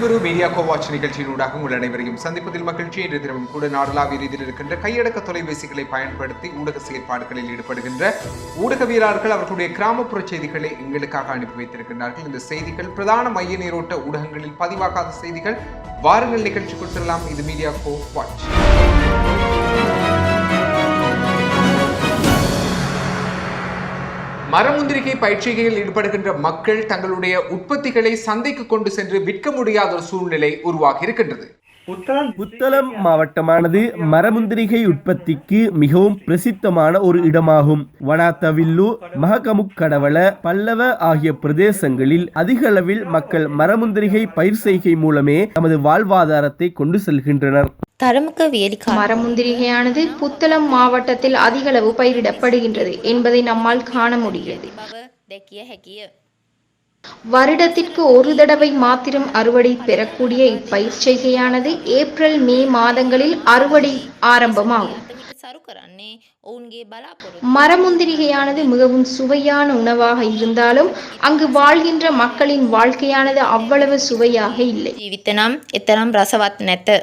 மீண்டும் மீடியா கோவாட்ச் நிகழ்ச்சியினூடாக உங்கள் அனைவரையும் சந்திப்பதில் மகிழ்ச்சி. இன்று தினமும் கூட நாடளாவிய ரீதியில் இருக்கின்ற கையடக்க தொலைபேசிகளை பயன்படுத்தி ஊடக செயற்பாடுகளில் ஈடுபடுகின்ற ஊடகவியலாளர்கள் அவர்களுடைய கிராமப்புற செய்திகளை எங்களுக்காக அனுப்பி வைத்திருக்கின்றார்கள். இந்த செய்திகள் பிரதான மைய நீரோட்ட ஊடகங்களில் பதிவாகாத செய்திகள். வாருங்கள் நிகழ்ச்சிக்குள் செல்லலாம் இது மீடியா கோ மரமுந்திரிகை பயிற்சிகையில் ஈடுபடுகின்ற மக்கள் தங்களுடைய உற்பத்திகளை சந்தைக்கு கொண்டு சென்று விற்க முடியாத ஒரு சூழ்நிலை உருவாகி இருக்கின்றது புத்தளம் மாவட்டமானது மரமுந்திரிகை உற்பத்திக்கு மிகவும் பிரசித்தமான ஒரு இடமாகும். வனாத்தவில்லு மககமுக்கடவள பல்லவ ஆகிய பிரதேசங்களில் அதிக அளவில் மக்கள் மரமுந்திரிகை பயிர் செய்கை மூலமே தமது வாழ்வாதாரத்தை கொண்டு செல்கின்றனர். மரமுந்திரிகையானது புத்தளம் மாவட்டத்தில் அதிகளவு பயிரிடப்படுகின்றது என்பதை நம்மால் காண முடிகிறது. வருடத்திற்கு ஒரு தடவை மாத்திரம் அறுவடை பெறக்கூடிய இப்பயிர் செய்கையானது ஏப்ரல் மே மாதங்களில் அறுவடை ஆரம்பமாகும். மரமுந்திரிகையானது மிகவும் சுவையான உணவாக இருந்தாலும் அங்கு வாழ்கின்ற மக்களின் வாழ்க்கையானது அவ்வளவு சுவையாக இல்லை. ஜீவித்தனாம் இத்தனாம் ரசவாத்னத்து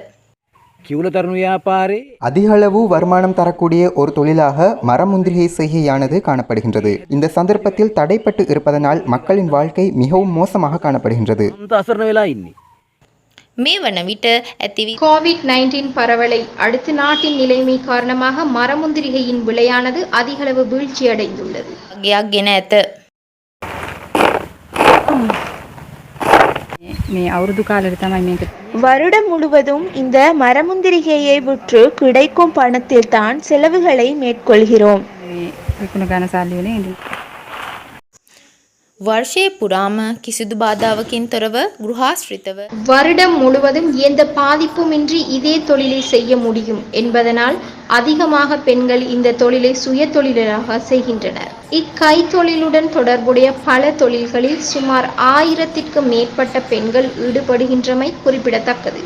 රසවත් නැත. කිවුල තරුණු ව්‍යාපාරේ அதிக அளவு வருமானம் தரக்கூடிய ஒரு தொழிலாக மரமுந்திரிகை செய்கையானது காணப்படுகின்றது இந்த சந்தர்ப்பத்தில் தடைப்பட்டு இருப்பதனால் மக்களின் வாழ்க்கை மிகவும் மோசமாக காணப்படுகின்றது අන්ත අසරණ වෙලා ඉන්නේ. මේ වන විට ඇතිවි கோவிட் நைன்டீன் பரவலை அடுத்து நாட்டின் நிலைமை காரணமாக மரமுந்திரிகையின் விலையானது அதிகளவு வீழ்ச்சியடைந்துள்ளது ගයක් ගෙන ඇත. මේ අවුරුදු කාලෙට තමයි මේක வருடம் முழுவதும் இந்த மரமுந்திரிகையை விற்று கிடைக்கும் பணத்தில்தான் செலவுகளை மேற்கொள்கிறோம் මේ විකුණ ගන්න සල්ලි වලින් ඉඳි. වර්ෂය පුරාම කිසිදු බාධාවකින් තොරව ගෘහාශ්‍රිතව வருடம் முழுவதும் எந்த பாதிப்புமின்றி இதே தொழிலை செய்ய முடியும் என்பதனால் அதிகமாக பெண்கள் இந்த தொழிலை சுய தொழிலாக செய்கின்றனர் இக்கைத்தொழிலுடன் தொடர்புடைய பல தொழில்களில் சுமார் ஆயிரத்திற்கும் மேற்பட்ட பெண்கள் ஈடுபடுகின்றமை குறிப்பிடத்தக்கது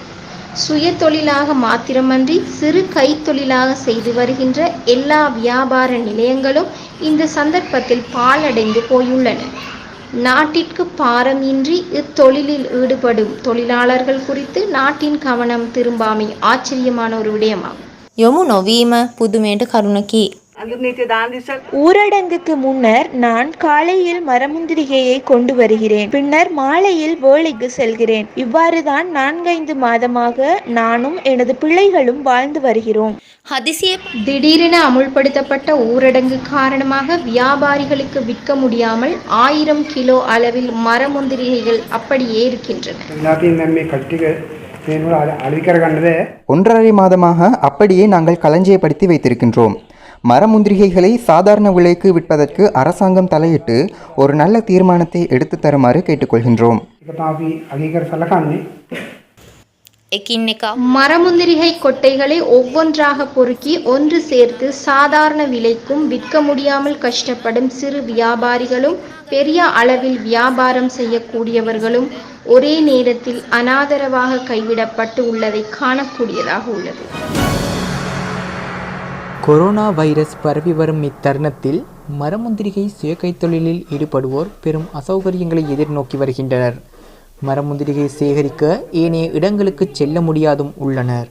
சுய தொழிலாக மாத்திரமன்றி சிறு கைத்தொழிலாக செய்து வருகின்ற எல்லா வியாபார நிலையங்களும் இந்த சந்தர்ப்பத்தில் பாழடைந்து போயுள்ளன நாட்டிற்கு பாரமின்றி இத்தொழிலில் ஈடுபடும் தொழிலாளர்கள் குறித்து நாட்டின் கவனம் திரும்பாமை ஆச்சரியமான ஒரு விடயமாகும் යොමු නොවීම පුදුමයට කරුණකි. ஊரடங்குக்கு முன்னர் நான் காலையில் மரமுந்திரிகையை கொண்டு வருகிறேன். பின்னர் மாலையில் வேலைக்கு செல்கிறேன். இவ்வாறுதான் நான்கைந்து மாதமாக நானும் எனது பிள்ளைகளும் வாழ்ந்து வருகிறோம். அதிசய திடீரென அமுல்படுத்தப்பட்ட ஊரடங்கு காரணமாக வியாபாரிகளுக்கு விற்க முடியாமல் ஆயிரம் கிலோ அளவில் மரமுந்திரிகைகள் அப்படியே இருக்கின்றன. ஒன்றரை மாதமாக அப்படியே நாங்கள் களஞ்சியப்படுத்தி வைத்திருக்கின்றோம். மரமுந்திரிகைகளை சாதாரண விலைக்கு விற்பதற்கு அரசாங்கம் தலையிட்டு ஒரு நல்ல தீர்மானத்தை எடுத்து தருமாறு கேட்டுக்கொள்கின்றோம். மரமுந்திரிகை கொட்டைகளை ஒவ்வொன்றாக பொறுக்கி ஒன்று சேர்த்து சாதாரண விலைக்கும் விற்க முடியாமல் கஷ்டப்படும் சிறு வியாபாரிகளும் பெரிய அளவில் வியாபாரம் செய்யக்கூடியவர்களும் ஒரே நேரத்தில் அனாதரவாக கைவிடப்பட்டு உள்ளதை காணக்கூடியதாக உள்ளது. கொரோனா வைரஸ் பரவி வரும் இத்தருணத்தில் மரமுந்திரிகை சுய தொழிலில் ஈடுபடுவோர் பெரும் அசௌகரியங்களை எதிர்நோக்கி வருகின்றனர். மரமுந்திரிகை சேகரிக்க ஏனைய இடங்களுக்கு செல்ல முடியாதும் உள்ளனர்.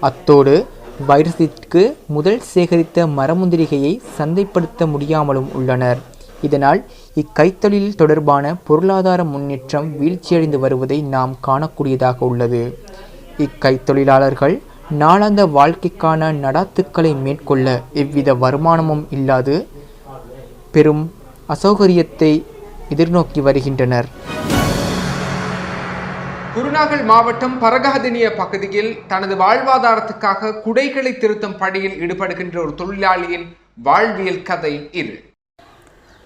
அத்தோடு வைரஸிற்கு முதல் சேகரித்த மரமுந்திரிகையை சந்தைப்படுத்த முடியாமலும் உள்ளனர். இதனால் இக்கைத்தொழில் தொடர்பான பொருளாதார முன்னேற்றம் வீழ்ச்சியடைந்து வருவதை நாம் காணக்கூடியதாக உள்ளது. இக்கைத்தொழிலாளர்கள் நாளாந்த வாழ்க்கைக்கான நடாத்துக்களை மேற்கொள்ள எவ்வித வருமானமும் இல்லாது பெரும் அசௌகரியத்தை எதிர்நோக்கி வருகின்றனர். குருநாகல் மாவட்டம் பரகாதினிய பகுதியில் தனது வாழ்வாதாரத்துக்காக குடைகளை திருத்தும் பணியில் ஈடுபடுகின்ற ஒரு தொழிலாளியின் வாழ்வியல் கதை இது.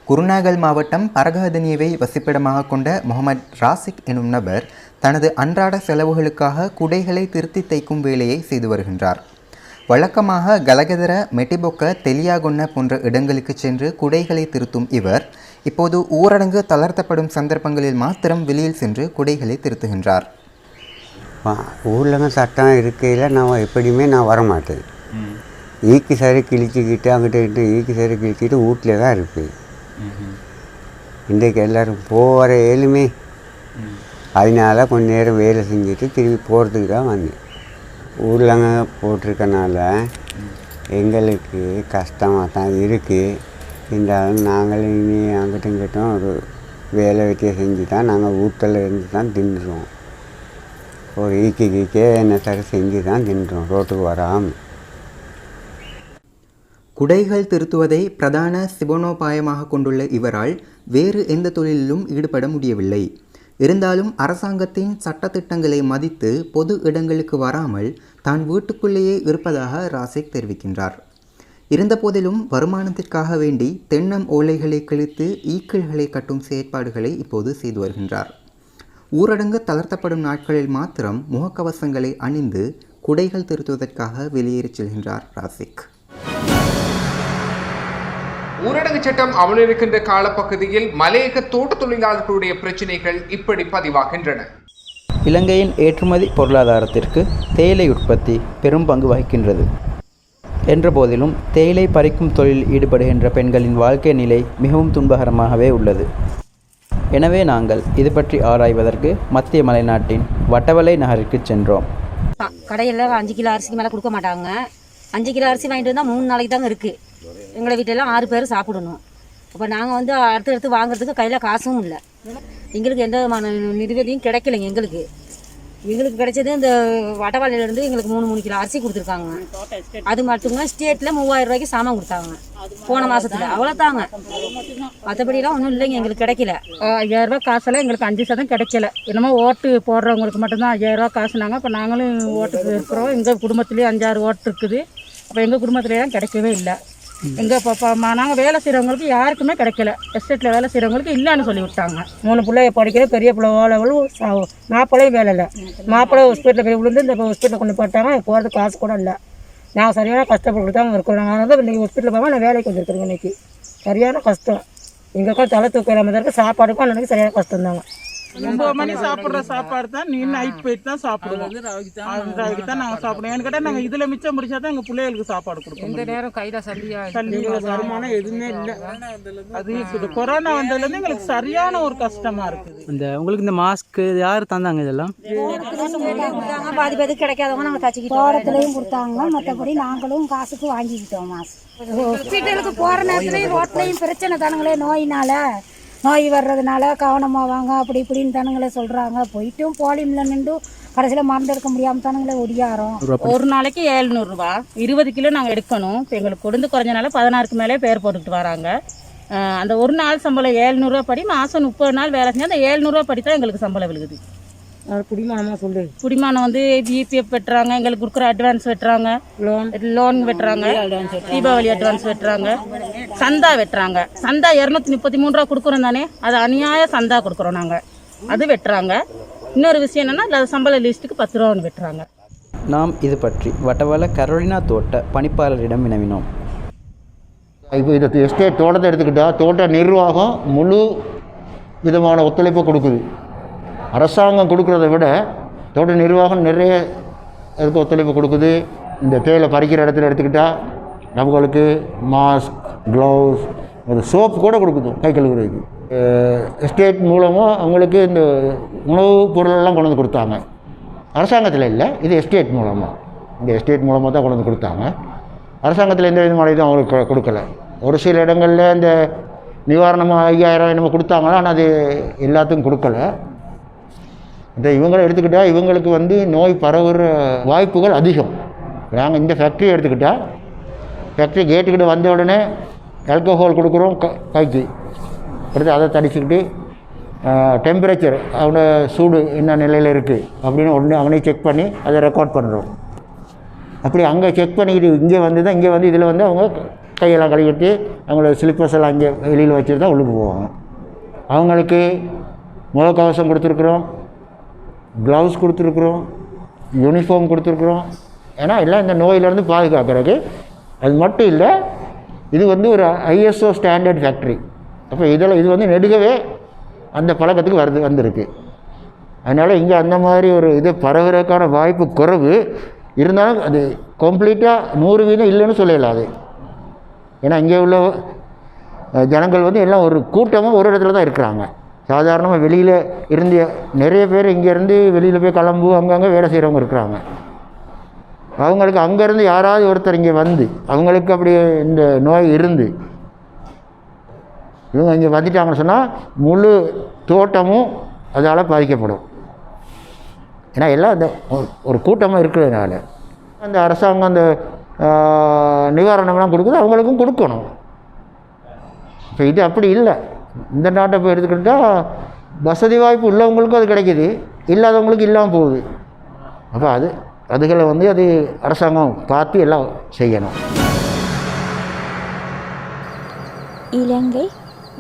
குருநாகல் மாவட்டம் பரகதனியவை வசிப்பிடமாக கொண்ட முகமது ராசிக் எனும் நபர் தனது அன்றாட செலவுகளுக்காக குடைகளை திருத்தி தைக்கும் வேலையை செய்து வருகின்றார். வழக்கமாக கலகதர மெட்டிபொக்க தெலியாகொன்ன போன்ற இடங்களுக்கு சென்று குடைகளை திருத்தும் இவர் இப்போது ஊரடங்கு தளர்த்தப்படும் சந்தர்ப்பங்களில் மாத்திரம் வெளியில் சென்று குடைகளை திருத்துகின்றார். ஊரில் சட்டம் இருக்கையில் நான் எப்படியுமே நான் வரமாட்டேன். ஈக்கு சரி கிழிச்சிக்கிட்டு அங்கிட்ட இங்கிட்ட ஈக்கு சரி கிழிச்சிக்கிட்டு வீட்டில் தான் இருப்பேன். இன்றைக்கு எல்லோரும் போகிற ஏழுமே அதனால் கொஞ்ச நேரம் வேலை செஞ்சுட்டு திரும்பி போகிறதுக்கு தான் வந்தேன். ஊர்லங்க போட்டிருக்கனால எங்களுக்கு கஷ்டமாக தான் இருக்குது இருந்தாலும் நாங்களும் இனி அங்கிட்டும் இங்கிட்டும் ஒரு வேலை வெட்டியை செஞ்சு தான் நாங்கள் வீட்டில் இருந்து தான் தின்றுவோம் ஒரு ஈக்கி கீக்கே என்ன சரி செஞ்சு தான் தின்றுறோம் ரோட்டுக்கு வராமல் குடைகள் திருத்துவதை பிரதான சிவனோபாயமாக கொண்டுள்ள இவரால் வேறு எந்த தொழிலிலும் ஈடுபட முடியவில்லை. இருந்தாலும் அரசாங்கத்தின் சட்டத்திட்டங்களை மதித்து பொது இடங்களுக்கு வராமல் தான் வீட்டுக்குள்ளேயே இருப்பதாக ராசிக் தெரிவிக்கின்றார். இருந்தபோதிலும் வருமானத்திற்காக வேண்டி தென்னம் ஓலைகளை கிழித்து ஈக்கிள்களை கட்டும் செயற்பாடுகளை இப்போது செய்து வருகின்றார். ஊரடங்கு தளர்த்தப்படும் நாட்களில் மாத்திரம் முகக்கவசங்களை அணிந்து குடைகள் திருத்துவதற்காக வெளியேறிச் செல்கின்றார் ராசிக். ஊரடங்கு சட்டம் அமலில் இருக்கின்ற காலப்பகுதியில் மலையக தோட்ட தொழிலாளர்களுடைய பிரச்சினைகள் இப்படி பதிவாகின்றன. இலங்கையின் ஏற்றுமதி பொருளாதாரத்திற்கு தேயிலை உற்பத்தி பெரும் பங்கு வகிக்கின்றது. என்ற போதிலும் தேயிலை பறிக்கும் தொழிலில் ஈடுபடுகின்ற பெண்களின் வாழ்க்கை நிலை மிகவும் துன்பகரமாகவே உள்ளது. எனவே நாங்கள் இது பற்றி ஆராய்வதற்கு மத்திய மலைநாட்டின் வட்டவலை நகருக்கு சென்றோம். கடையில் அஞ்சு கிலோ அரிசிக்கு மேலே கொடுக்க மாட்டாங்க. அஞ்சு கிலோ அரிசி வாங்கிட்டு வந்தால் மூணு நாளைக்கு தாங்க இருக்குது எங்களை வீட்டிலலாம் ஆறு பேர் சாப்பிடணும். அப்போ நாங்கள் வந்து அடுத்து அடுத்து வாங்குறதுக்கு கையில் காசும் இல்லை. எங்களுக்கு எந்த விதமான நிதிவதியும் கிடைக்கலைங்க எங்களுக்கு. எங்களுக்கு கிடைச்சது இந்த வடவாளையிலேருந்து எங்களுக்கு மூணு மூணு கிலோ அரிசி கொடுத்துருக்காங்க. அது மட்டும்தான் ஸ்டேட்டில் மூவாயிரம் ரூபாய்க்கு சாமான் கொடுத்தாங்க. போன மாசத்துல. அவ்வளோதாங்க மற்றபடிலாம் ஒன்றும் இல்லைங்க எங்களுக்கு கிடைக்கல. ஐயாயிரம் காசெல்லாம் எங்களுக்கு அஞ்சு சதம் கிடைக்கல. என்னமோ ஓட்டு போடுறவங்களுக்கு மட்டும்தான் ஐயாயிரரூபா காசுனாங்க இப்போ நாங்களும் ஓட்டுக்கு இருக்கிறோம். எங்கள் குடும்பத்துலேயே அஞ்சாறு ஓட்டு இருக்குது. அப்போ எங்கள் குடும்பத்துலேயும் கிடைக்கவே இல்லை. எங்கள் பாப்பா அம்மா நாங்கள் வேலை செய்கிறவங்களுக்கு யாருக்குமே கிடைக்கல. எஸ்டேட்டில் வேலை செய்கிறவங்களுக்கு இல்லைன்னு சொல்லி விட்டாங்க. மூணு பிள்ளைய படிக்கிற பெரிய பிள்ளை மாப்பிள்ளையும் வேலை இல்லை. மாப்பிள்ளை ஹாஸ்பிட்டலில் போய் விழுந்து இந்த ஹாஸ்பிட்டலில் கொண்டு போட்டாங்க போகிறதுக்கு காசு கூட இல்லை. நான் சரியான கஷ்டப்பட்டு தான் இருக்கோம் நாங்கள் வந்து இன்றைக்கி ஹாஸ்பிட்டலில் போகாமல் நான் வேலைக்கு வந்துருக்குறேன் இன்னைக்கு. சரியான கஷ்டம். எங்களுக்கும் தலை தூக்கிற இல்லாமல் தான் இருக்குது சாப்பாடுக்கும் அன்றைக்கி சரியான கஷ்டம் தாங்க ஒன்பது மணி சாப்பிட்ற சாப்பாடு தான். நீ நைட் போயிட்டு தான் சாப்பிடுவோம். அதுக்கு தான் நாங்கள் சாப்பிடுவோம். ஏன்னு கேட்டால் நாங்கள் இதில் மிச்சம் முடிச்சா தான் எங்கள் பிள்ளைகளுக்கு சாப்பாடு கொடுப்போம் இந்த நேரம் கையில் சல்லியா சல்லி வருமானம் எதுவுமே இல்லை. அது கொரோனா வந்ததுலேருந்து எங்களுக்கு சரியான ஒரு கஷ்டமா இருக்குது. இந்த உங்களுக்கு இந்த மாஸ்க் யார் தந்தாங்க இதெல்லாம்? கொடுத்தாங்க பாதி பேருக்கு கிடைக்காதவங்க நாங்கள் தச்சுக்கிட்டோம் தோட்டத்துலையும் கொடுத்தாங்க. மற்றபடி நாங்களும் காசுக்கு வாங்கிக்கிட்டோம் மாசு ஹாஸ்பிட்டலுக்கு போகிற நேரத்துலையும் ரோட்லையும் பிரச்சனை தானுங்களே நோயினால. நோய் வர்றதுனால கவனமாக வாங்க அப்படி இப்படின்னு தானுங்களே சொல்கிறாங்க போயிட்டும் போலியமில் நின்று கடைசியில் மருந்து எடுக்க முடியாமல் தானுங்களே ஒடியாரோம் ஒரு நாளைக்கு ஏழ்நூறுரூவா இருபது கிலோ நாங்கள் எடுக்கணும். இப்போ எங்களுக்கு கொடுந்து குறைஞ்சனால பதினாறுக்கு மேலே பேர் போட்டுக்கிட்டு வராங்க. அந்த ஒரு நாள் சம்பளம் ஏழ்நூறுவா படி மாதம் முப்பது நாள் வேலை செஞ்சால் அந்த ஏழ்நூறுவா படி தான் எங்களுக்கு சம்பளம் விழுகுது. குடிமானமாக சொல்லு. குடிமானம் வந்து பிபிஎஃப் வெட்டுறாங்க எங்களுக்கு கொடுக்குற அட்வான்ஸ் வெட்டுறாங்க. லோன் லோன் வெட்டுறாங்க. தீபாவளி அட்வான்ஸ் வெட்டுறாங்க. சந்தா வெட்டுறாங்க. சந்தா இரநூத்தி முப்பத்தி மூணு ரூபா கொடுக்குறோம் தானே? அது அநியாய சந்தா கொடுக்குறோம் நாங்கள் அது வெட்டுறாங்க. இன்னொரு விஷயம் என்னன்னா சம்பள லிஸ்ட்டுக்கு பத்து ரூபா ஒன்று வெட்டுறாங்க. நாம் இது பற்றி வட்டவல கரோலினா தோட்ட பணிப்பாளரிடம் வினவினோம். இப்போ இந்த எஸ்டேட் தோட்டத்தை எடுத்துக்கிட்டால் தோட்ட நிர்வாகம் முழு விதமான ஒத்துழைப்பை கொடுக்குது. அரசாங்கம் கொடுக்குறத விட தோட்ட நிர்வாகம் நிறைய அதுக்கு ஒத்துழைப்பு கொடுக்குது. இந்த தேயிலை பறிக்கிற இடத்துல எடுத்துக்கிட்டால் நமக்கு மாஸ்க் க்ளவுஸ் ஒரு சோப்பு கூட கொடுக்குது கை கழுவுறதுக்கு. எஸ்டேட் மூலமாக அவங்களுக்கு இந்த உணவுப் பொருளெல்லாம் கொண்டு வந்து கொடுத்தாங்க. அரசாங்கத்தில் இல்லை இது எஸ்டேட் மூலமாக இந்த எஸ்டேட் மூலமாக தான் கொண்டு வந்து கொடுத்தாங்க. அரசாங்கத்தில் எந்த விதமான இதுவும் அவங்களுக்கு கொடுக்கல. ஒரு சில இடங்களில் இந்த நிவாரணமாக ஐயாயிரம் என்னமோ கொடுத்தாங்களா ஆனால் அது எல்லாத்துக்கும் கொடுக்கல. இந்த இவங்களை எடுத்துக்கிட்டால் இவங்களுக்கு வந்து நோய் பரவுகிற வாய்ப்புகள் அதிகம். நாங்கள் இந்த ஃபேக்ட்ரி எடுத்துக்கிட்டால் ஃபேக்ட்ரி கேட்டுக்கிட்ட வந்த உடனே ஆல்கஹால் கொடுக்குறோம் க கைக்கு. அடுத்து அதை தடிச்சுக்கிட்டு டெம்பரேச்சர் அவனோட சூடு என்ன நிலையில் இருக்குது அப்படின்னு உடனே அவனே செக் பண்ணி அதை ரெக்கார்ட் பண்ணுறோம் அப்படி அங்கே செக் பண்ணிக்கிட்டு இங்கே வந்து தான் இங்கே வந்து இதில் வந்து அவங்க கையெல்லாம் கழுவிட்டு அவங்களோட ஸ்லிப்பர்ஸ் எல்லாம் இங்கே வெளியில் வச்சுட்டு தான் உள்ளுக்கு போவாங்க. அவங்களுக்கு முகக்கவசம் கொடுத்துருக்குறோம். க்ளவுஸ் கொடுத்துருக்குறோம் யூனிஃபார்ம் கொடுத்துருக்குறோம். ஏன்னா எல்லாம் இந்த நோயிலேருந்து பாதுகாக்கிறதுக்கு அது மட்டும் இல்லை இது வந்து ஒரு ஐஎஸ்ஓ ஸ்டாண்டர்ட் ஃபேக்ட்ரி அப்போ இதில் இது வந்து நெடுகவே அந்த பழக்கத்துக்கு வருது வந்திருக்கு. அதனால் இங்கே அந்த மாதிரி ஒரு இது பரவுறதுக்கான வாய்ப்பு குறைவு. இருந்தாலும் அது கம்ப்ளீட்டாக நூறு வீதம் இல்லைன்னு சொல்லலாம் அது. ஏன்னா இங்கே உள்ள ஜனங்கள் வந்து எல்லாம் ஒரு கூட்டமாக ஒரு இடத்துல தான் இருக்கிறாங்க. சாதாரணமாக வெளியில் இருந்து நிறைய பேர் இங்கேருந்து வெளியில் போய் கிளம்பு அங்கங்கே வேலை செய்கிறவங்க இருக்கிறாங்க. அவங்களுக்கு அங்கேருந்து யாராவது ஒருத்தர் இங்கே வந்து அவங்களுக்கு அப்படி இந்த நோய் இருந்து இவங்க இங்கே வந்துட்டாங்கன்னு சொன்னால் முழு தோட்டமும் அதால் பாதிக்கப்படும். ஏன்னா எல்லாம் அந்த ஒரு ஒரு கூட்டமாக இருக்கிறதுனால. அந்த அரசாங்கம் அந்த நிவாரணம்லாம் கொடுக்குது அவங்களுக்கும் கொடுக்கணும். இப்போ இது அப்படி இல்லை. இந்த நாட்டை போய் எடுத்துக்கிட்டால் வசதி வாய்ப்பு உள்ளவங்களுக்கும் அது கிடைக்கிது இல்லாதவங்களுக்கு இல்லாமல் போகுது. அப்போ அது அதுகளை வந்து அது அரசாங்கம் பார்த்து எல்லாம் செய்யணும். இலங்கை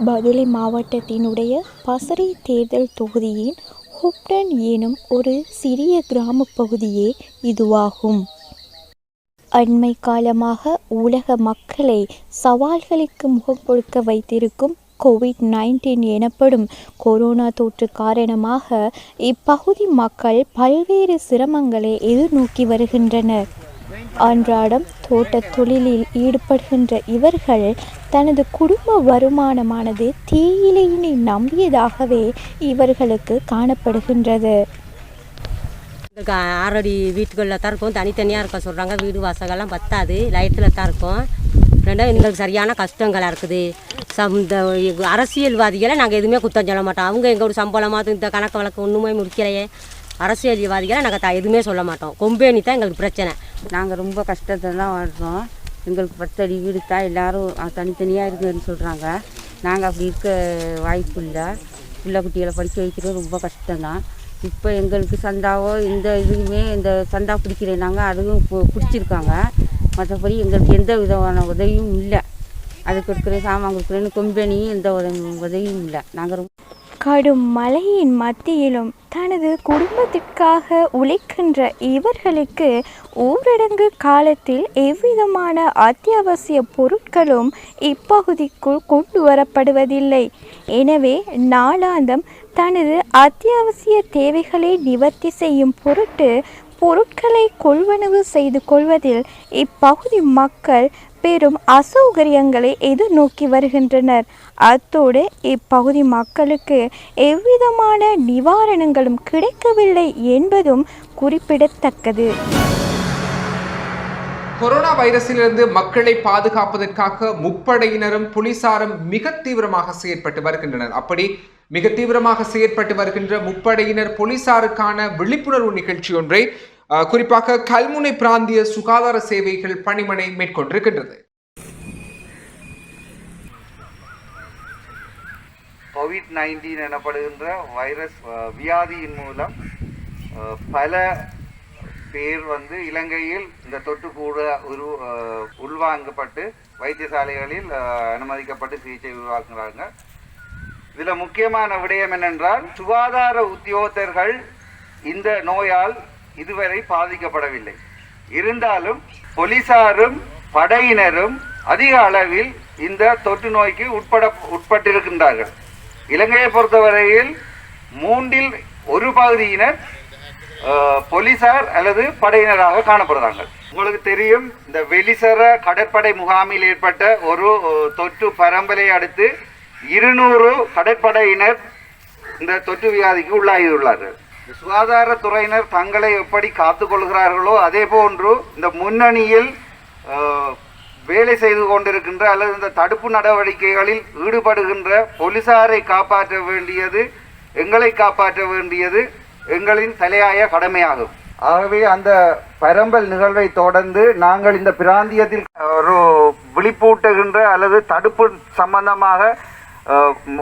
பதிலை மாவட்டத்தினுடைய பசறை தேர்தல் தொகுதியின் ஹுப்டன் எனும் ஒரு சிறிய கிராம பகுதியே இதுவாகும். அண்மை காலமாக உலக மக்களை சவால்களுக்கு முகம் கொடுக்க வைத்திருக்கும் கோவிட் நைன்டீன் எனப்படும் கொரோனா தொற்று காரணமாக இப்பகுதி மக்கள் பல்வேறு சிரமங்களை எதிர்நோக்கி வருகின்றனர். அன்றாடம் தோட்டத் தொழிலில் ஈடுபடுகின்ற இவர்கள் தனது குடும்ப வருமானமானது தேயிலையினை நம்பியதாகவே இவர்களுக்கு காணப்படுகின்றது. ஆறடி வீட்டுகளில் தான் இருக்கும். தனித்தனியாக இருக்க சொல்கிறாங்க வீடு வாசகெல்லாம் பத்தாது. லைட்டில் தான் இருக்கும். ரெண்டாவது எங்களுக்கு சரியான கஷ்டங்களாக இருக்குது. சம் இந்த அரசியல்வாதிகளை நாங்கள் எதுவுமே குத்தம் சொல்ல மாட்டோம். அவங்க எங்களோட சம்பளமாக இந்த கணக்கு வழக்கு ஒன்றுமே முடிக்கலையே. அரசியல்வாதிகளை நாங்கள் த எதுவுமே சொல்ல மாட்டோம். கொம்பேனி தான் எங்களுக்கு பிரச்சனை. நாங்கள் ரொம்ப கஷ்டத்தை தான் வாழ்கிறோம் எங்களுக்கு பத்தடி வீடு தான். எல்லோரும் தனித்தனியாக இருக்குதுன்னு சொல்கிறாங்க நாங்கள் அப்படி இருக்க வாய்ப்பு இல்லை. பிள்ளை குட்டிகளை படிக்க வைக்கிறது ரொம்ப கஷ்டம்தான். இப்போ எங்களுக்கு சந்தாவோ இந்த இதுவுமே இந்த சந்தா பிடிக்கிறேன் நாங்கள் அதுவும் பிடிச்சிருக்காங்க. மற்றபடி எங்களுக்கு எந்த விதமான உதவியும் இல்லை. அது கொடுக்குறேன் சாமான் கொடுக்குறேன்னு கொம்பெனியும் எந்த உதவியும் இல்லை. நாங்கள் ரொம்ப கடும் மழையின் மத்தியிலும் தனது குடும்பத்திற்காக உழைக்கின்ற இவர்களுக்கு ஊரடங்கு காலத்தில் எவ்விதமான அத்தியாவசிய பொருட்களும் இப்பகுதிக்குள் கொண்டு வரப்படுவதில்லை. எனவே நாளாந்தம் தனது அத்தியாவசிய தேவைகளை நிவர்த்தி செய்யும் பொருட்டு பொருட்களை கொள்வனவு செய்து கொள்வதில் இப்பகுதி மக்கள் பெரும் அசௌகரியங்களை எதிர்நோக்கி வருகின்றனர். அத்தோடு இப்பகுதி மக்களுக்கு எவ்விதமான நிவாரணங்களும் கிடைக்கவில்லை என்பதும் குறிப்பிடத்தக்கது. கொரோனா வைரஸிலிருந்து மக்களை பாதுகாப்பதற்காக முப்படையினரும் போலீசாரும் மிக தீவிரமாக செயற்பட்டு வருகின்றனர். அப்படி மிக தீவிரமாக செயற்பட்டு வருகின்ற முப்படையினர் போலீசாருக்கான விழிப்புணர்வு நிகழ்ச்சி ஒன்றை குறிப்பாக கல்முனை பிராந்திய சுகாதார சேவைகள் பணிமனை மேற்கொண்டிருக்கின்றது. கோவிட் நைன்டீன் எனப்படுகின்ற வைரஸ் வியாதியின் மூலம் பல பேர் வந்து இலங்கையில் இந்த தொற்று கூட உரு உள்வாங்கப்பட்டு வைத்தியசாலைகளில் அனுமதிக்கப்பட்டு சிகிச்சை உருவாக்குறாங்க. இதில் முக்கியமான விடயம் என்னென்றால் சுகாதார உத்தியோகத்தர்கள் இந்த நோயால் இதுவரை பாதிக்கப்படவில்லை. இருந்தாலும் போலீசாரும் படையினரும் அதிக அளவில் இந்த தொற்று நோய்க்கு உட்பட உட்பட்டிருக்கின்றார்கள். இலங்கையை பொறுத்தவரையில் மூன்றில் ஒரு பகுதியினர் போலீசார் அல்லது படையினராக காணப்படுறாங்க உங்களுக்கு தெரியும் இந்த வெளிசர கடற்படை முகாமில் ஏற்பட்ட ஒரு தொற்று பரம்பலை அடுத்து இருநூறு கடற்படையினர் இந்த தொற்று வியாதிக்கு உள்ளாகியுள்ளார்கள். சுகாதாரத்துறையினர் தங்களை எப்படி காத்துக்கொள்கிறார்களோ அதே போன்று இந்த முன்னணியில் வேலை செய்து கொண்டிருக்கின்ற அல்லது இந்த தடுப்பு நடவடிக்கைகளில் ஈடுபடுகின்ற போலீசாரை காப்பாற்ற வேண்டியது எங்களை காப்பாற்ற வேண்டியது எங்களின் தலையாய கடமையாகும். ஆகவே அந்த பரம்பல் நிகழ்வை தொடர்ந்து நாங்கள் இந்த பிராந்தியத்தில் ஒரு விழிப்பூட்டுகின்ற அல்லது தடுப்பு சம்பந்தமாக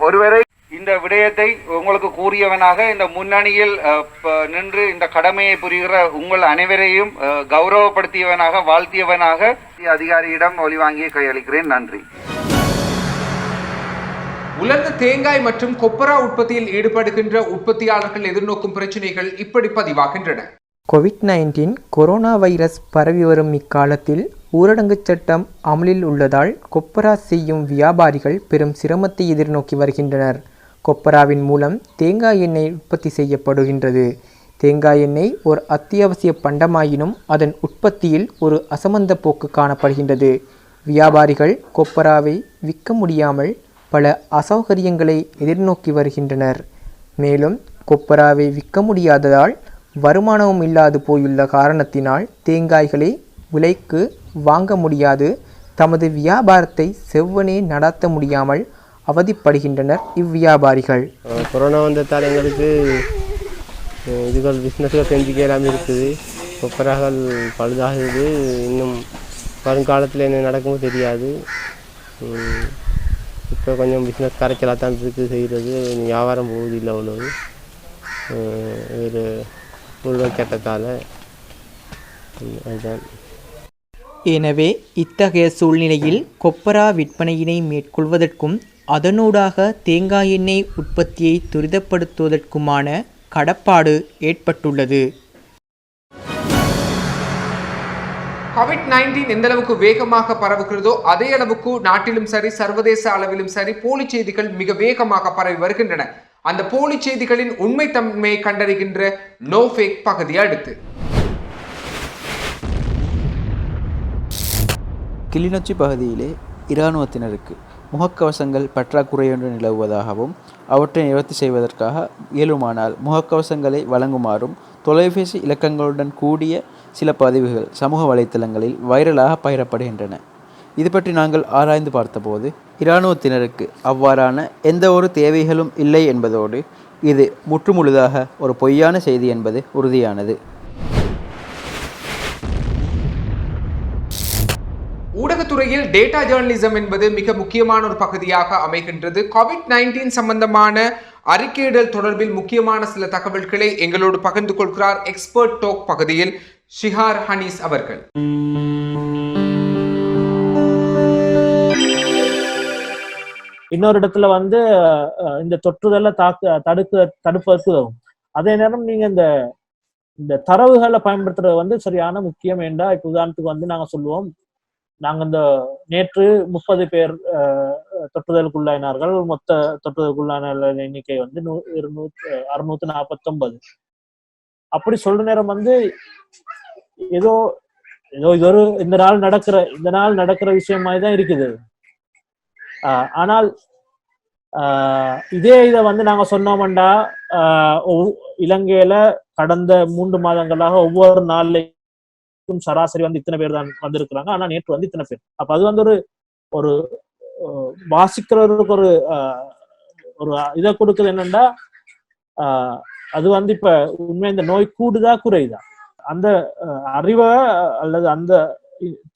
ஒருவரை இந்த விடயத்தை உங்களுக்கு கூறியவனாக இந்த முன்னணியில் நின்று இந்த கடமையை புரிகிற உங்கள் அனைவரையும் அஹ், கௌரவப்படுத்தியவனாக வாழ்த்தியவனாக அதிகாரியிடம் ஒலி வாங்கி கையளிக்கிறேன். நன்றி. உலர்ந்த தேங்காய் மற்றும் கொப்பரா உற்பத்தியில் ஈடுபடுகின்ற உற்பத்தியாளர்கள் எதிர்நோக்கும் பிரச்சனைகள் இப்படி பதிவாகின்றன. கோவிட் நைன்டீன் கொரோனா வைரஸ் பரவி வரும் இக்காலத்தில் ஊரடங்கு சட்டம் அமலில் உள்ளதால் கொப்பரா செய்யும் வியாபாரிகள் பெரும் சிரமத்தை எதிர்நோக்கி வருகின்றனர். கொப்பராவின் மூலம் தேங்காய் எண்ணெய் உற்பத்தி செய்யப்படுகின்றது. தேங்காய் எண்ணெய் ஒரு அத்தியாவசிய பண்டமாயினும் அதன் உற்பத்தியில் ஒரு அசமந்த போக்கு காணப்படுகின்றது. வியாபாரிகள் கொப்பராவை விற்க முடியாமல் பல அசௌகரியங்களை எதிர்நோக்கி வருகின்றனர். மேலும் கொப்பராவை விற்க முடியாததால் வருமானமும் இல்லாது போயுள்ள காரணத்தினால் தேங்காய்களை விலைக்கு வாங்க முடியாது. தமது வியாபாரத்தை செவ்வனே நடாத்த முடியாமல் அவதிப்படுகின்றனர் இவ்வியாபாரிகள். கொரோனா வந்ததால் எங்களுக்கு இதுகள் பிஸ்னஸ்கள் செஞ்சுக்க எல்லாமே இருக்குது. கொப்பராகள் பழுதாகுது. இன்னும் வருங்காலத்தில் என்ன நடக்குமோ தெரியாது. இப்போ கொஞ்சம் பிஸ்னஸ் கரைச்சலாக தான் இருக்குது செய்கிறது. வியாபாரம் போகுது இல்லை அவ்வளவு ஒரு உள்வை சட்டத்தால் அதுதான். எனவே இத்தகைய சூழ்நிலையில் கொப்பரா விற்பனையினை மேற்கொள்வதற்கும் அதனூடாக தேங்காய் எண்ணெய் உற்பத்தியை துரிதப்படுத்துவதற்குமான கடப்பாடு ஏற்பட்டுள்ளது. கோவிட் நைன்டீன் எந்த அளவுக்கு வேகமாக பரவுகிறதோ அதே அளவுக்கு நாட்டிலும் சரி சர்வதேச அளவிலும் சரி போலி செய்திகள் மிக வேகமாக பரவி வருகின்றன. அந்த போலி செய்திகளின் உண்மைத்தன்மையை கண்டறிகின்ற நோ ஃபேக் பகுதியை அடுத்து. கிளிநொச்சி பகுதியிலே இராணுவத்தினருக்கு முகக்கவசங்கள் பற்றாக்குறையொன்று நிலவுவதாகவும் அவற்றை நிவர்த்தி செய்வதற்காக இயலுமானால் முகக்கவசங்களை வழங்குமாறும் தொலைபேசி இலக்கங்களுடன் கூடிய சில பதிவுகள் சமூக வலைத்தளங்களில் வைரலாக பகிரப்படுகின்றன. இது பற்றி நாங்கள் ஆராய்ந்து பார்த்தபோது இராணுவத்தினருக்கு அவ்வாறான எந்த ஒரு தேவைகளும் இல்லை என்பதோடு இது முற்றுமுழுதாக ஒரு பொய்யான செய்தி என்பது உறுதியானது. துறையில் டேட்டா ஜேர்னலிசம் என்பது மிக முக்கியமான ஒரு பகுதியாக அமைகின்றது. கோவிட் நைன்டீன் சம்பந்தமான அறிக்கையிடல் தொடர்பில் முக்கியமான சில தகவல்களை எங்களோடு பகிர்ந்து கொள்கிறார் எக்ஸ்பர்ட் டோக் பகுதியில் ஷிஹார் ஹனீஸ் அவர்கள். இன்னொரு இடத்துல வந்து இந்த தொற்றுதலை தாக்க தடுக்க தடுப்பதற்கு உதவும் அதே நேரம் நீங்க இந்த இந்த தரவுகளை பயன்படுத்துறது வந்து சரியான முக்கியம் என்றா இப்ப உதாரணத்துக்கு வந்து நாங்க சொல்லுவோம் நாங்க இந்த நேற்று முப்பது பேர் அஹ், தொற்றுதலுக்குள்ளாயினார்கள். மொத்த தொற்றுதலுக்குள்ளான எண்ணிக்கை வந்து நூ இருநூத்தி அறுநூத்தி நாற்பத்தொன்பது அப்படி சொல்ற நேரம் வந்து ஏதோ ஏதோ இது ஒரு இந்த நாள் நடக்கிற இந்த நாள் நடக்கிற விஷயம் மாதிரி தான் இருக்குது. ஆஹ் ஆனால் ஆஹ் இதே இதை வந்து நாங்க சொன்னோம்டா ஆஹ் இலங்கையில கடந்த மூன்று மாதங்களாக ஒவ்வொரு நாள்லையும் சராசரி வந்து இத்தனை பேர் தான் வந்திருக்கிறாங்க. ஆனா நேற்று வந்து இத்தனை பேர். அப்ப அது வந்து ஒரு ஒரு வாசிக்கிறவருக்கு ஒரு ஆஹ், ஒரு இதை கொடுக்குது என்னன்னா ஆஹ், அது வந்து இப்ப உண்மை இந்த நோய் கூடுதா குறையுதா? அந்த அறிவை அல்லது அந்த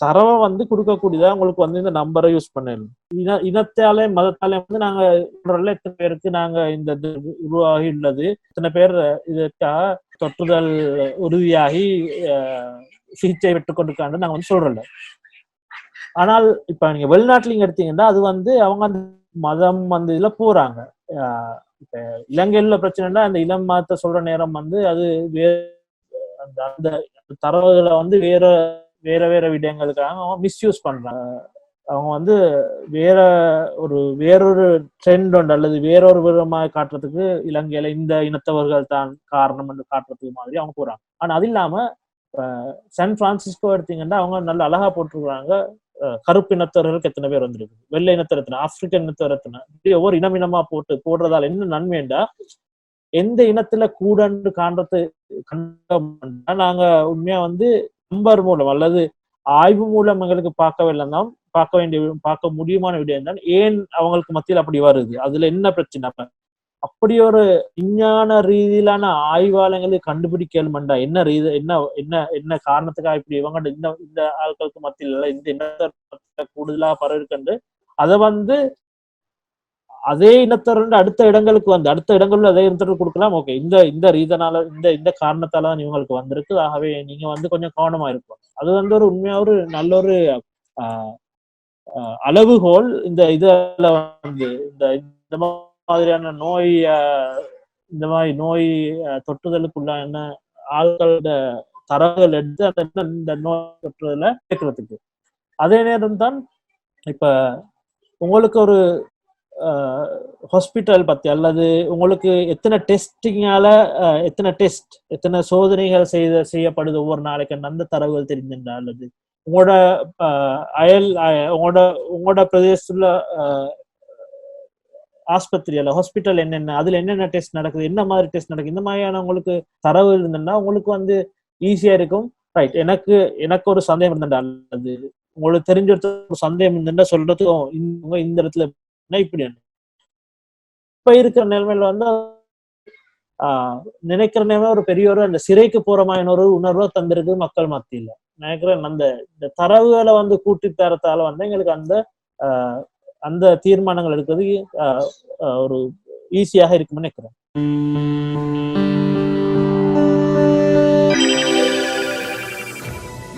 தரவை வந்து கொடுக்கக்கூடியதா உங்களுக்கு வந்து இந்த நம்பரை யூஸ் பண்ணணும். இன இனத்தாலே மதத்தாலே வந்து நாங்க எத்தனை இத்தனை பேருக்கு நாங்க இந்த இது உருவாகி உள்ளது? இத்தனை பேர் இதற்காக தொற்றுதல் உறுதியாகி சிகிச்சை பெற்றுக் கொண்டிருக்காங்க நாங்க வந்து சொல்றோம்ல. ஆனால் இப்ப நீங்க வெளிநாட்டுல எடுத்தீங்கன்னா அது வந்து அவங்க அந்த மதம் அந்த இதுல போறாங்க. இப்ப இலங்கையில பிரச்சனைனா அந்த இளம் மதத்தை சொல்ற நேரம் வந்து அது வே அந்த அந்த தரவுகளை வந்து வேற வேற வேற விடயங்களுக்காக அவங்க மிஸ்யூஸ் பண்றாங்க. அவங்க வந்து வேற ஒரு வேறொரு ட்ரெண்ட் ஒன்று அல்லது வேறொரு விதமாக காட்டுறதுக்கு இலங்கையில இந்த இனத்தவர்கள் தான் காரணம் என்று காட்டுறதுக்கு மாதிரி அவங்க போறாங்க. ஆனா அது இல்லாம சான் பிரான்சிஸ்கோ எடுத்தீங்கன்னா அவங்க நல்ல அழகா போட்டிருக்கிறாங்க. கருப்பு இனத்தவர்களுக்கு எத்தனை பேர் வந்திருக்கு வெள்ளை இனத்தர் எத்தனை? ஆப்பிரிக்கன் இனத்தவர் எத்தனை? இப்படி ஒவ்வொரு இனம் இனமா போட்டு போடுறதால என்ன நன்மைண்டா எந்த இனத்துல கூடன்னு காண்றது கண்டோம்னா நாங்க உண்மையா வந்து நம்பர் மூலம் அல்லது ஆய்வு மூலம் எங்களுக்கு பார்க்கவில்லை தான் பார்க்க வேண்டிய பார்க்க முடியுமான விடயம் தான். ஏன் அவங்களுக்கு மத்தியில் அப்படி வருது? அதுல என்ன பிரச்சனை? அப்ப அப்படி ஒரு விஞ்ஞான ரீதியிலான ஆய்வாளங்களுக்கு கண்டுபிடிக்கலுமண்டா என்ன ரீதி என்ன என்ன என்ன காரணத்துக்காக இப்படி இவங்க இந்த இந்த ஆட்களுக்கு மத்தியில் இந்த இனத்தை கூடுதலா பரவிருக்கண்டு அதை வந்து அதே இனத்தவர்கள் அடுத்த இடங்களுக்கு வந்து அடுத்த இடங்கள்ல அதே இனத்தவர் கொடுக்கலாம் ஓகே இந்த இந்த ரீதனால இந்த இந்த காரணத்தால தான் இவங்களுக்கு வந்திருக்கு. ஆகவே நீங்க வந்து கொஞ்சம் கவனமா இருக்கும் அது வந்து ஒரு உண்மையா ஒரு நல்ல ஒரு ஆஹ், அளவுகோல் இந்த இதுல வந்து இந்த இந்த மாதிரியான நோய் ஆஹ், இந்த மாதிரி நோய் ஆஹ், தொற்றுதலுக்குள்ளான ஆட்களோட தரவுகள் எடுத்து அந்த இந்த- நோய் தொற்றுதல கேட்கறதுக்கு அதே நேரம் தான் இப்ப உங்களுக்கு ஒரு ஹாஸ்பிட்டல் பத்தி அல்லது உங்களுக்கு எத்தனை டெஸ்டிங்கால எத்தனை டெஸ்ட் எத்தனை சோதனைகள் செய்த செய்யப்படுது ஒவ்வொரு நாளைக்கு அந்த தரவுகள் தெரிஞ்சிருந்தா அல்லது உங்களோட அயல் உங்களோட உங்களோட பிரதேசத்துல அஹ், ஆஸ்பத்திரி அல்ல ஹாஸ்பிட்டல் என்னென்ன அதுல என்னென்ன டெஸ்ட் நடக்குது என்ன மாதிரி டெஸ்ட் நடக்குது இந்த மாதிரியான உங்களுக்கு தரவு இருந்ததுன்னா உங்களுக்கு வந்து ஈஸியா இருக்கும். ரைட் எனக்கு எனக்கு ஒரு சந்தேகம் இருந்தா அல்லது உங்களுக்கு தெரிஞ்ச ஒரு சந்தேகம் இருந்தா சொல்றது இவங்க இந்த இடத்துல இப்படி இப்ப இருக்கிற நிலைமையில வந்து ஆஹ் நினைக்கிற நேரம் ஒரு பெரிய ஒரு அந்த சிறைக்கு போற ஒரு உணர்வை தந்திருக்கு மக்கள் மத்தியில. நினைக்கிறேன் அந்த இந்த தரவுகளை வந்து கூட்டி தரத்தால வந்து எங்களுக்கு அந்த ஆஹ் அந்த தீர்மானங்கள் எடுக்கிறது ஆஹ் ஒரு ஈஸியாக இருக்கும்னு நினைக்கிறேன்.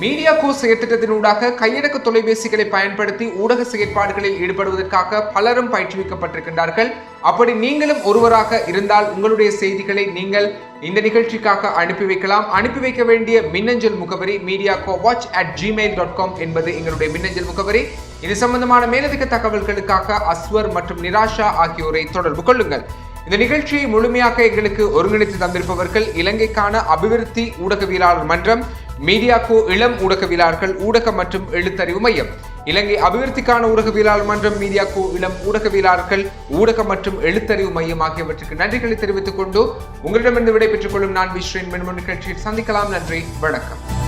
மீடியா கோ செயற்திட்டத்தினூடாக கையடக்க தொலைபேசிகளை பயன்படுத்தி ஊடக செயற்பாடுகளில் ஈடுபடுவதற்காக பலரும் பயிற்றுவிக்கப்பட்டிருக்கின்றார்கள். அப்படி நீங்களும் ஒருவராக இருந்தால் உங்களுடைய செய்திகளை நீங்கள் இந்த நிகழ்ச்சிக்காக அனுப்பி வைக்கலாம். அனுப்பி வைக்க வேண்டிய மின்னஞ்சல் முகவரி media go watch at Gmail dot com என்பது எங்களுடைய மின்னஞ்சல் முகவரி. இது சம்பந்தமான மேலதிக தகவல்களுக்காக அஸ்வர் மற்றும் நிராஷா ஆகியோரை தொடர்பு கொள்ளுங்கள். இந்த நிகழ்ச்சியை முழுமையாக எங்களுக்கு ஒருங்கிணைத்து தந்திருப்பவர்கள் இலங்கைக்கான அபிவிருத்தி ஊடகவியலாளர் மன்றம் மீடியாக்கோ இளம் ஊடகவியலாளர்கள் ஊடக மற்றும் எழுத்தறிவு மையம். இலங்கை அபிவிருத்திக்கான ஊடகவியலாளர் மன்றம் மீடியாக்கோ இளம் ஊடகவியலாளர்கள் ஊடக மற்றும் எழுத்தறிவு மையம் ஆகியவற்றுக்கு நன்றிகளை தெரிவித்துக் கொண்டு உங்களிடமிருந்து விடைபெற்றுக் கொள்ளும் நான் விஸ்வரின் மின்மொழி நிகழ்ச்சியில் சந்திக்கலாம். நன்றி. வணக்கம்.